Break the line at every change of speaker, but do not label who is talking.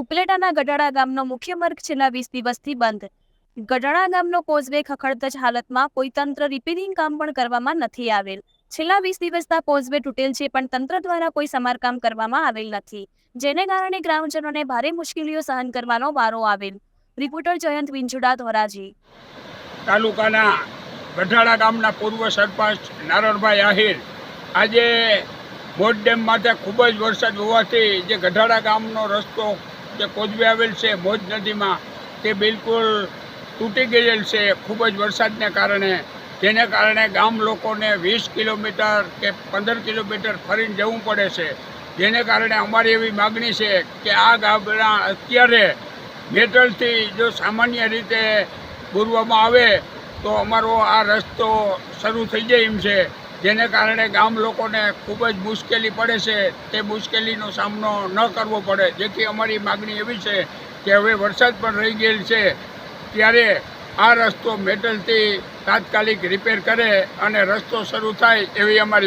ઉપલેટાના ગઢાડા ગામનો મુખ્ય માર્ગ છેલ્લા વીસ દિવસથી બંધ. ગઢાડા ગામનો કોઝવે ખખડતજ હાલતમાં કોઈ તંત્ર રિપેરિંગ કામ પણ કરવામાં નથી આવેલ. છેલ્લા વીસ દિવસના કોઝવે તૂટેલ છે પણ તંત્ર દ્વારા કોઈ સમારકામ કરવામાં આવેલ નથી. જેને કારણે ગ્રામજનોને ભારે મુશ્કેલીઓ સહન કરવાનો વારો આવેલ. રિપોર્ટર જયંત વિંજુડા, ધોરાજી.
તાલુકાના ગઢાડા ગામના પૂર્વ સરપંચ નારણભાઈ આહિર. આજે બોટ ડેમ માટે ખૂબ જ વરસાદ હોવાથી જે ગઢાડા ગામનો રસ્તો જે કોજવે આવેલ છે ભોજ નદીમાં તે બિલકુલ તૂટી ગયેલ છે, ખૂબ જ વરસાદને કારણે. જેને કારણે ગામ લોકોને વીસ કિલોમીટર કે પંદર કિલોમીટર ફરીને જવું પડે છે. જેને કારણે અમારી એવી માગણી છે કે આ ગામના અત્યારે મેટલથી જો સામાન્ય રીતે પૂરવામાં આવે, તો અમારો આ રસ્તો શરૂ થઈ જાય એમ છે. જેને કારણે ગામ લોકોને ખૂબ જ મુશ્કેલી પડે છે, તે મુશ્કેલીનો સામનો ન કરવો પડે. જેથી અમારી માગણી એવી છે કે હવે વરસાદ પણ રહી ગયેલ છે, ત્યારે આ રસ્તો મેટલથી તાત્કાલિક રિપેર કરે અને રસ્તો શરૂ થાય એવી અમારી